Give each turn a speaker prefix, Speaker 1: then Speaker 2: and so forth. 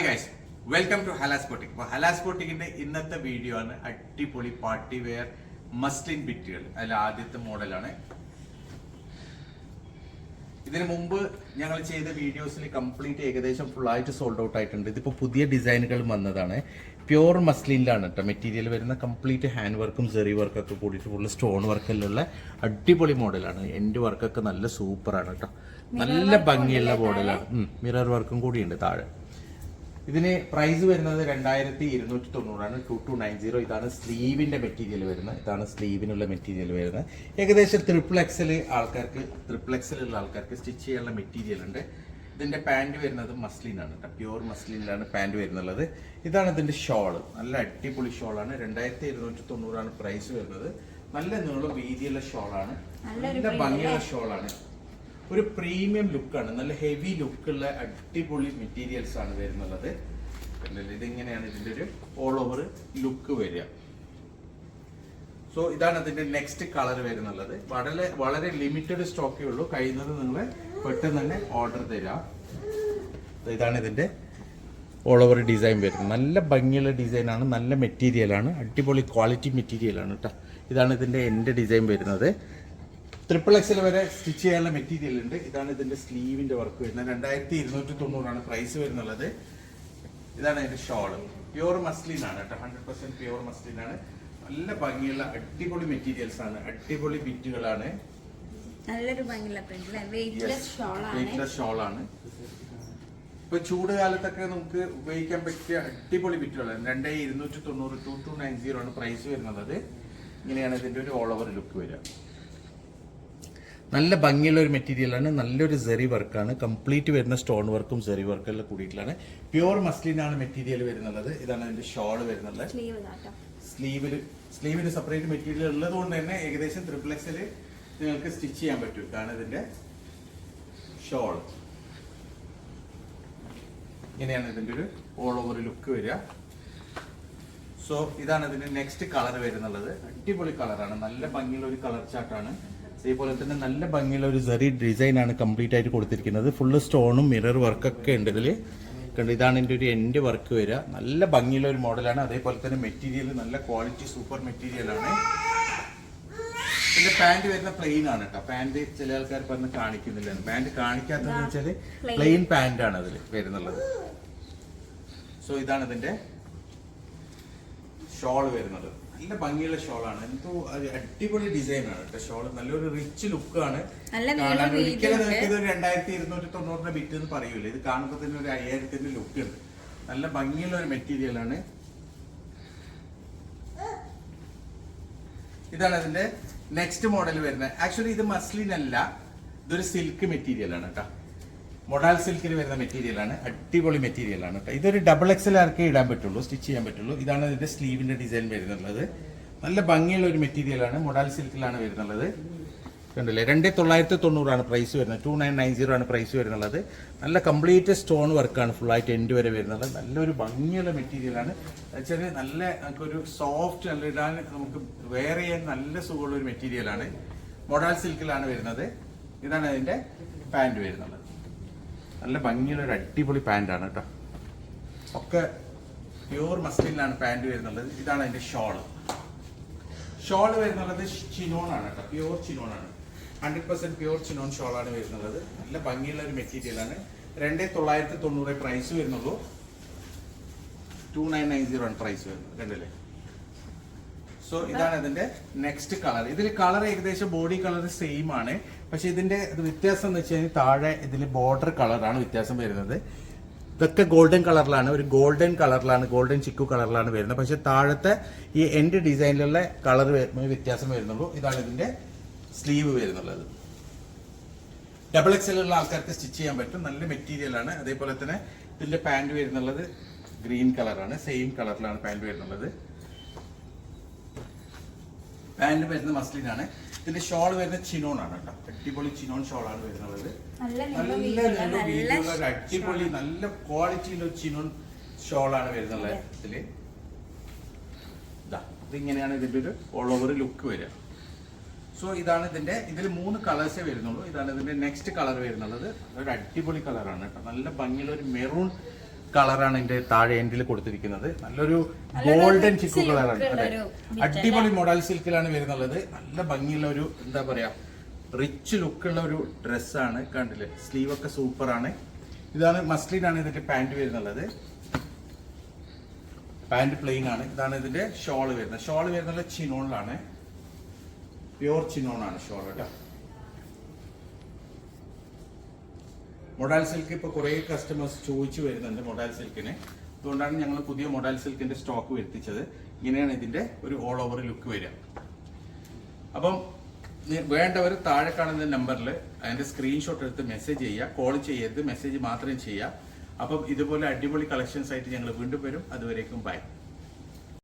Speaker 1: Hi guys welcome to Halas boutique അപ്പോൾ ഹലാസ് ബോട്ടിക്കിന്റെ ഇന്നത്തെ video ആണ് അടിപൊളി പാർട്ടി വെയർ മസ്ലിൻ ബിറ്റുകൾ അതിൽ ആദ്യത്തെ മോഡലാണ് ഇതിനു മുമ്പ് ഞങ്ങൾ ചെയ്ത വീഡിയോസിൽ കംപ്ലീറ്റ് ഏകദേശം ഫുൾ ആയിട്ട് സോൾഡ് ഔട്ട് ആയിട്ടുണ്ട്. ഇതിപ്പോൾ പുതിയ ഡിസൈനുകൾ വന്നതാണ്. പ്യുവർ മസ്ലിനിലാണ് കേട്ടോ മെറ്റീരിയൽ വരുന്ന കംപ്ലീറ്റ് ഹാൻഡ് വർക്കും സെറി വർക്കൊക്കെ കൂടിയിട്ട് ഫുള്ള് സ്റ്റോൺ വർക്കിലുള്ള അടിപൊളി മോഡലാണ് എന്റെ വർക്കൊക്കെ നല്ല സൂപ്പറാണ് കേട്ടോ നല്ല ഭംഗിയുള്ള മോഡലാണ് മിറർ വർക്കും കൂടിയുണ്ട് താഴെ. ഇതിന് പ്രൈസ് വരുന്നത് രണ്ടായിരത്തി ഇരുന്നൂറ്റി തൊണ്ണൂറാണ് ടു ടു നയൻ സീറോ ഇതാണ് സ്ലീവിന്റെ മെറ്റീരിയൽ വരുന്നത്. ഇതാണ് സ്ലീവിനുള്ള മെറ്റീരിയൽ വരുന്നത്. ഏകദേശം ട്രിപ്പിൾ എക്സൽ ആൾക്കാർക്ക് ട്രിപ്പിൾ എക്സലുള്ള ആൾക്കാർക്ക് സ്റ്റിച്ച് ചെയ്യാനുള്ള മെറ്റീരിയൽ ഉണ്ട്. ഇതിന്റെ പാന്റ് വരുന്നത് മസ്ലിനാണ് കേട്ടോ പ്യുവർ മസ്ലിനിലാണ് പാന്റ് വരുന്നുള്ളത്. ഇതാണ് ഇതിന്റെ ഷോൾ നല്ല അടിപൊളി ഷോളാണ് രണ്ടായിരത്തി ഇരുന്നൂറ്റി തൊണ്ണൂറാണ് പ്രൈസ് വരുന്നത്. നല്ല നീളം വീതിയുള്ള ഷോളാണ് നല്ല ഭംഗിയുള്ള ഷോളാണ് ഒരു പ്രീമിയം ലുക്കാണ്. നല്ല ഹെവി ലുക്കുള്ള അടിപൊളി മെറ്റീരിയൽസ് ആണ് വരുന്നുള്ളത്? ഇതിങ്ങനെയാണ് ഇതിന്റെ ഒരു ഓൾ ഓവർ ലുക്ക് വരിക. സോ ഇതാണ് അതിന്റെ നെക്സ്റ്റ് കളർ വരുന്നുള്ളത്. വളരെ വളരെ ലിമിറ്റഡ് സ്റ്റോക്കേ ഉള്ളൂ. കഴിയുന്നത് നിങ്ങൾ പെട്ടെന്ന് തന്നെ ഓർഡർ തരാം ഇതാണ് ഇതിന്റെ ഓൾ ഓവർ ഡിസൈൻ വരുന്നത്. നല്ല ഭംഗിയുള്ള ഡിസൈനാണ് നല്ല മെറ്റീരിയലാണ് അടിപൊളി ക്വാളിറ്റി മെറ്റീരിയലാണ് കേട്ടോ ഇതാണ് ഇതിന്റെ എന്റെ ഡിസൈൻ വരുന്നത്. ട്രിപ്പിൾ എക്സൽ വരെ സ്റ്റിച്ച് ചെയ്യാനുള്ള മെറ്റീരിയൽ ഉണ്ട്. ഇതാണ് ഇതിന്റെ സ്ലീവിന്റെ വർക്ക് വരുന്നത്. രണ്ടായിരത്തി ഇരുന്നൂറ്റി തൊണ്ണൂറാണ് പ്രൈസ് വരുന്നുള്ളത്. ഇതാണ് ഇതിന്റെ ഷോൾ പ്യുവർ മസ്ലിൻ ആണ് കേട്ടോ. ഹൺഡ്രഡ് പെർസെന്റ് പ്യുവർ മസ്ലിൻ ആണ്. നല്ല ഭംഗിയുള്ള അടിപൊളി മെറ്റീരിയൽസ് ആണ്. അടിപൊളി ബിറ്റുകളാണ്
Speaker 2: നല്ലൊരു ഭംഗിയുള്ള വെയിറ്റ്ലെസ് ഷോളാണ്
Speaker 1: ഇപ്പൊ ചൂട് കാലത്തൊക്കെ നമുക്ക് ഉപയോഗിക്കാൻ പറ്റിയ അടിപൊളി ബിറ്റുകളാണ് രണ്ടേ ഇരുന്നൂറ്റി തൊണ്ണൂറ് ടു ടു നയൻ സീറോ ആണ് പ്രൈസ് വരുന്നത്. ഇങ്ങനെയാണ് ഇതിന്റെ ഒരു ഓൾ ഓവർ ലുക്ക് വരിക. നല്ല ഭംഗിയുള്ള ഒരു മെറ്റീരിയലാണ് നല്ലൊരു സെറി വർക്കാണ് കംപ്ലീറ്റ് വരുന്ന സ്റ്റോൺ വർക്കും സെറി വർക്കും എല്ലാം കൂടിയിട്ടുള്ളതാണ്. Pure മസ്ലിനാണ് material വരുന്നുള്ളത്. ഇതാണ് അതിന്റെ ഷോൾ വരുന്നത്.
Speaker 2: സ്ലീവ് കാട്ടോ
Speaker 1: സ്ലീവിൽ സ്ലീവിന് സെപ്പറേറ്റ് മെറ്റീരിയൽ ഉള്ളത് കൊണ്ട് തന്നെ ഏകദേശം ത്രിപ്ലക്സിൽ നിങ്ങൾക്ക് സ്റ്റിച്ച് ചെയ്യാൻ പറ്റും. ഇതാണ് ഇതിന്റെ ഷോൾ ഇങ്ങനെയാണ് ഇതിന്റെ ഒരു ഓൾ ഓവർ ലുക്ക് വരിക. സോ ഇതാണ് ഇതിന്റെ നെക്സ്റ്റ് കളർ വരുന്നുള്ളത്. അടിപൊളി കളറാണ് നല്ല ഭംഗിയുള്ള ഒരു കളർ ചാർട്ടാണ് അതേപോലെ തന്നെ നല്ല ഭംഗിയുള്ള ഒരു സെറി ഡിസൈൻ ആണ് കംപ്ലീറ്റ് ആയിട്ട് കൊടുത്തിരിക്കുന്നത്. ഫുള്ള് സ്റ്റോണും മിറർ വർക്കൊക്കെ ഉണ്ട് ഇതിൽ കണ്ട് ഇതാണ് എന്റെ ഒരു എൻഡ് വർക്ക് വരിക. നല്ല ഭംഗിയുള്ള ഒരു മോഡലാണ് അതേപോലെ തന്നെ മെറ്റീരിയൽ നല്ല ക്വാളിറ്റി സൂപ്പർ മെറ്റീരിയൽ ആണ്. പിന്നെ പാന്റ് വരുന്ന പ്ലെയിൻ ആണ് കേട്ടോ. പാന്റ് ചില ആൾക്കാർ പറഞ്ഞ് കാണിക്കുന്നില്ല. പാന്റ് കാണിക്കാത്തതെന്ന് വെച്ചാൽ പ്ലെയിൻ പാന്റ് ആണ് അതിൽ വരുന്നുള്ളത്. സോ ഇതാണ് ഇതിന്റെ ഷോൾ വരുന്നത്. നല്ല ഭംഗിയുള്ള ഷോളാണ്. എന്തോ അടിപൊളി ഡിസൈനാണ് ആണ് കേട്ടോ ഷോൾ നല്ലൊരു റിച്ച് ലുക്കാണ് ഒരിക്കലും. നിങ്ങൾക്ക് ഇത് രണ്ടായിരത്തി ഇരുന്നൂറ്റി തൊണ്ണൂറിന്റെ ബിറ്റ് എന്ന് പറയൂല. ഇത് കാണുമ്പോൾ തന്നെ ഒരു അയ്യായിരത്തിന്റെ ലുക്ക് ഉണ്ട്. നല്ല ഭംഗിയുള്ള ഒരു മെറ്റീരിയലാണ് ഇതാണ് അതിന്റെ നെക്സ്റ്റ് മോഡൽ വരുന്നത്. ആക്ച്വലി ഇത് മസ്ലിൻ അല്ല. ഇതൊരു സിൽക്ക് മെറ്റീരിയൽ ആണ് കേട്ടോ. മൊഡാൽ സിൽക്കിൽ വരുന്ന മെറ്റീരിയലാണ് അടിപൊളി മെറ്റീരിയലാണ് കേട്ടോ ഇതൊരു ഡബിൾ എക്സൽ ആർക്കേ ഇടാൻ പറ്റുള്ളൂ സ്റ്റിച്ച് ചെയ്യാൻ പറ്റുള്ളൂ. ഇതാണ് ഇതിന്റെ സ്ലീവിന്റെ ഡിസൈൻ വരുന്നുള്ളത്. നല്ല ഭംഗിയുള്ള ഒരു മെറ്റീരിയലാണ് മൊഡാൽ സിൽക്കിലാണ് വരുന്നുള്ളത്. കണ്ടില്ലേ? രണ്ട് തൊള്ളായിരത്തി തൊണ്ണൂറാണ് പ്രൈസ് വരുന്നത്. ടു നയൻ നയൻ സീറോ ആണ് പ്രൈസ് വരുന്നുള്ളത്. നല്ല കംപ്ലീറ്റ് സ്റ്റോൺ വർക്കാണ് ഫുൾ ആയിട്ട് എൻഡ് വരെ വരുന്നത്. നല്ലൊരു ഭംഗിയുള്ള മെറ്റീരിയലാണ് വെച്ചാൽ നല്ല നമുക്കൊരു സോഫ്റ്റ് നല്ല ഇടാൻ നമുക്ക് വേറെ ചെയ്യാൻ നല്ല സുഖമുള്ള ഒരു മെറ്റീരിയലാണ് മൊഡാൽ സിൽക്കിലാണ് വരുന്നത്. ഇതാണ് അതിന്റെ പാന്റ് വരുന്നത്. നല്ല ഭംഗിയുള്ള ഒരു അടിപൊളി പാന്റാണ് കേട്ടോ. ഒക്കെ പ്യൂർ മസ്ലിനാണ് പാന്റ് വരുന്നുള്ളത്. ഇതാണ് അതിന്റെ ഷോൾ ഷോൾ വരുന്നുള്ളത് ചിനോണാണ് കേട്ടോ. പ്യൂർ ചിനോണാണ് ഹൺഡ്രഡ് പെർസെന്റ് പ്യൂർ ചിനോൺ ഷോളാണ് വരുന്നുള്ളത്. നല്ല ഭംഗിയുള്ള ഒരു മെറ്റീരിയൽ ആണ്. രണ്ടേ തൊള്ളായിരത്തി തൊണ്ണൂറ് പ്രൈസ് വരുന്നുള്ളൂ. ടു നയൻ നയൻ സീറോ ആണ് പ്രൈസ് വരുന്നത്. കണ്ടില്ലേ? സോ ഇതാണ് ഇതിന്റെ നെക്സ്റ്റ് കളർ ഇതിൽ കളർ ഏകദേശം ബോഡി കളർ സെയിം ആണ്. പക്ഷെ ഇതിന്റെ വ്യത്യാസം എന്ന് വെച്ച് താഴെ ഇതിൽ ബോർഡർ കളറാണ് വ്യത്യാസം വരുന്നത്. ഇതൊക്കെ ഗോൾഡൻ കളറിലാണ് ഒരു ഗോൾഡൻ കളറിലാണ് ഗോൾഡൻ ചിക്കു കളറിലാണ് വരുന്നത്. പക്ഷെ താഴത്തെ ഈ എൻഡ് ഡിസൈനിലുള്ള കളർ വ്യത്യാസം വരുന്നുള്ളൂ. ഇതാണ് ഇതിന്റെ സ്ലീവ് വരുന്നുള്ളത്. ഡബിൾ ഉള്ള ആൾക്കാർക്ക് സ്റ്റിച്ച് ചെയ്യാൻ പറ്റും. നല്ല മെറ്റീരിയൽ ആണ്. അതേപോലെ തന്നെ ഇതിന്റെ പാന്റ് വരുന്നുള്ളത് ഗ്രീൻ കളറാണ് സെയിം കളറിലാണ് പാന്റ് വരുന്നുള്ളത്. പാന്റ് വരുന്ന മസ്ലിൻ ആണ്. ഇതിന്റെ ഷോൾ വരുന്ന ചിനോൺ ആണ് കേട്ടോ. അടിപൊളി ചിനോൺ ഷോൾ ആണ് വരുന്നത്.
Speaker 2: നല്ല വീതിയുള്ള
Speaker 1: ഒരു അടിപൊളി നല്ല ക്വാളിറ്റിയുള്ള ഒരു ചിനോൺ ഷോൾ ആണ് വരുന്നത് ഇതിൽ. ഇതാ ഇതിങ്ങനെയാണ് ഇതിന്റെ ഒരു ഓൾ ഓവർ ലുക്ക് വരിക. സോ ഇതാണ് ഇതിന്റെ ഇതിൽ മൂന്ന് കളേഴ്സേ വരുന്നുള്ളൂ. ഇതാണ് ഇതിന്റെ നെക്സ്റ്റ് കളർ വരുന്നുള്ളത്. ഒരു അടിപൊളി കളറാണ് കേട്ടോ. നല്ല ഭംഗിയുള്ള ഒരു മെറൂൺ കളറാണ് ഇതിന്റെ താഴെ എൻഡിൽ കൊടുത്തിരിക്കുന്നത്. നല്ലൊരു ഗോൾഡൻ ചിക്കു കളറാണ് അതെ. അടിപൊളി മോഡൽ സിൽക്കിലാണ് വരുന്നുള്ളത്. നല്ല ഭംഗിയുള്ള ഒരു എന്താ പറയാ റിച്ച് ലുക്കുള്ള ഒരു ഡ്രസ്സാണ് കണ്ടില്ലേ? സ്ലീവ് ഒക്കെ സൂപ്പറാണ് ഇതാണ് മസ്ലിൻ ആണ് ഇതിന്റെ പാന്റ് വരുന്നുള്ളത്. പാന്റ് പ്ലെയിൻ ആണ്. ഇതാണ് ഇതിന്റെ ഷോൾ വരുന്നത്. ഷോൾ വരുന്നത് ചിനോണിലാണ്. പ്യോർ ചിനോണാണ് ആണ് ഷോൾ കേട്ടോ. മൊഡാൽ സിൽക്ക് ഇപ്പൊ കുറേ കസ്റ്റമേഴ്സ് ചോദിച്ചു വരുന്നുണ്ട് മൊഡാൽ സിൽക്കിന്. അതുകൊണ്ടാണ് ഞങ്ങൾ പുതിയ മൊഡാൽ സിൽക്കിന്റെ സ്റ്റോക്ക് വരുത്തിച്ചത്. ഇങ്ങനെയാണ് ഇതിന്റെ ഒരു ഓൾ ഓവർ ലുക്ക് വരിക. അപ്പം വേണ്ടവർ താഴെ കാണുന്ന നമ്പറിൽ അതിന്റെ സ്ക്രീൻഷോട്ട് എടുത്ത് മെസ്സേജ് ചെയ്യുക കോൾ ചെയ്യരുത് മെസ്സേജ് മാത്രം ചെയ്യുക. അപ്പം ഇതുപോലെ അടിപൊളി കളക്ഷൻസ് ആയിട്ട് ഞങ്ങൾ വീണ്ടും വരും. അതുവരേക്കും ബൈ